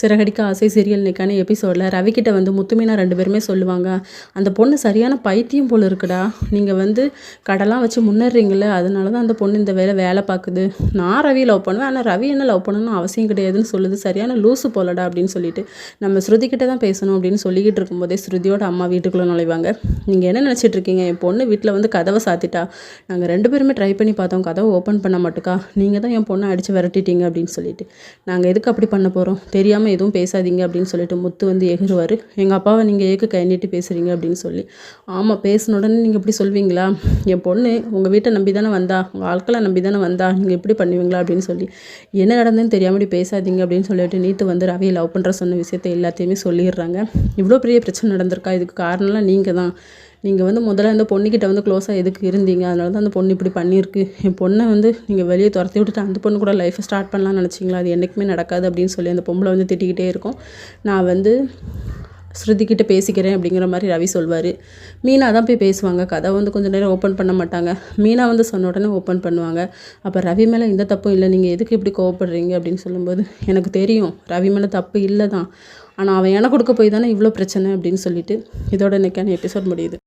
சிறகடிக்க ஆசை சீரியல் இன்னைக்கான எபிசோடில் ரவிக்கிட்ட வந்து முத்துமீனா ரெண்டு பேருமே சொல்லுவாங்க அந்த பொண்ணு சரியான பைத்தியம் போல் இருக்குடா நீங்கள் வந்து கடலாம் வச்சு முன்னேறீங்களே அதனால தான் அந்த பொண்ணு இந்த வேலை வேலை பார்க்குது. நான் ரவி லவ் பண்ணுவேன் ஆனால் ரவி என்ன லவ் பண்ணணும்னு அவசியம் கிடையாதுன்னு சொல்லுது. சரியான லூசு போலடா அப்படின்னு சொல்லிட்டு நம்ம ஸ்ருதிக்கிட்ட தான் பேசணும் அப்படின்னு சொல்லிக்கிட்டு இருக்கும்போதே ஸ்ருதியோட அம்மா வீட்டுக்குள்ளே நுழைவாங்க. நீங்கள் என்ன நினச்சிட்டு இருக்கீங்க? என் பொண்ணு வீட்டில் வந்து கதவை சாத்திட்டா நாங்கள் ரெண்டு பேருமே ட்ரை பண்ணி பார்த்தோம் கதவை ஓப்பன் பண்ண மாட்டுக்கா நீங்கள் தான் என் பொண்ணை அடித்து விரட்டிட்டீங்க அப்படின்னு சொல்லிட்டு. நாங்கள் எதுக்கு அப்படி பண்ண போகிறோம் தெரியாமல் எதுவும் பேசாதீங்க அப்படின்னு சொல்லிட்டு முத்து வந்து எகிருவார் எங்கள் அப்பாவை நீங்கள் ஏக்கு கை நீட்டி பேசுகிறீங்க அப்படின்னு சொல்லி. ஆமாம் பேசின உடனே நீங்கள் இப்படி சொல்வீங்களா? என் பொண்ணு உங்கள் வீட்டை நம்பி தானே வந்தா உங்கள் ஆட்களை நம்பி தானே வந்தா நீங்கள் இப்படி பண்ணுவீங்களா அப்படின்னு சொல்லி. என்ன நடந்ததுன்னு தெரியாமல் இப்படி பேசாதீங்க அப்படின்னு சொல்லிட்டு நீத்து வந்து ரவியை லவ் பண்ணுற சொன்ன விஷயத்தை எல்லாத்தையுமே சொல்லிடுறாங்க. இவ்வளோ பெரிய பிரச்சனை நடந்திருக்கா? இதுக்கு காரணம்லாம் நீங்கள் தான் நீங்கள் வந்து முதல்ல அந்த பொண்ணுக்கிட்ட வந்து க்ளோஸாக எதுக்கு இருந்தீங்க? அதனால தான் அந்த பொண்ணு இப்படி பண்ணியிருக்கு. என் பொண்ணை வந்து நீங்கள் வெளியே துரத்தி விட்டுட்டு அந்த பொண்ணு கூட லைஃப்பை ஸ்டார்ட் பண்ணலாம்னு நினச்சிங்களா? அது என்றைக்குமே நடக்காது அப்படின்னு சொல்லி அந்த பொம்பளை வந்து திட்டிக்கிட்டே இருக்கும். நான் வந்து ஸ்ருதிக்கிட்ட பேசிக்கிறேன் அப்படிங்கிற மாதிரி ரவி சொல்வார். மீனா தான் போய் பேசுவாங்க. கதை வந்து கொஞ்சம் நேரம் ஓப்பன் பண்ண மாட்டாங்க. மீனா வந்து சொன்ன உடனே ஓப்பன் பண்ணுவாங்க. அப்போ ரவி மேலே எந்த தப்பும் இல்லை. நீங்கள் எதுக்கு இப்படி கோவப்படுறீங்க அப்படின்னு சொல்லும்போது எனக்கு தெரியும் ரவி மேலே தப்பு இல்லை தான் ஆனால் அவன் என கொடுக்க போய் தானே இவ்வளோ பிரச்சனை அப்படின்னு சொல்லிட்டு இதோட இன்றைக்கான எபிசோட் முடியுது.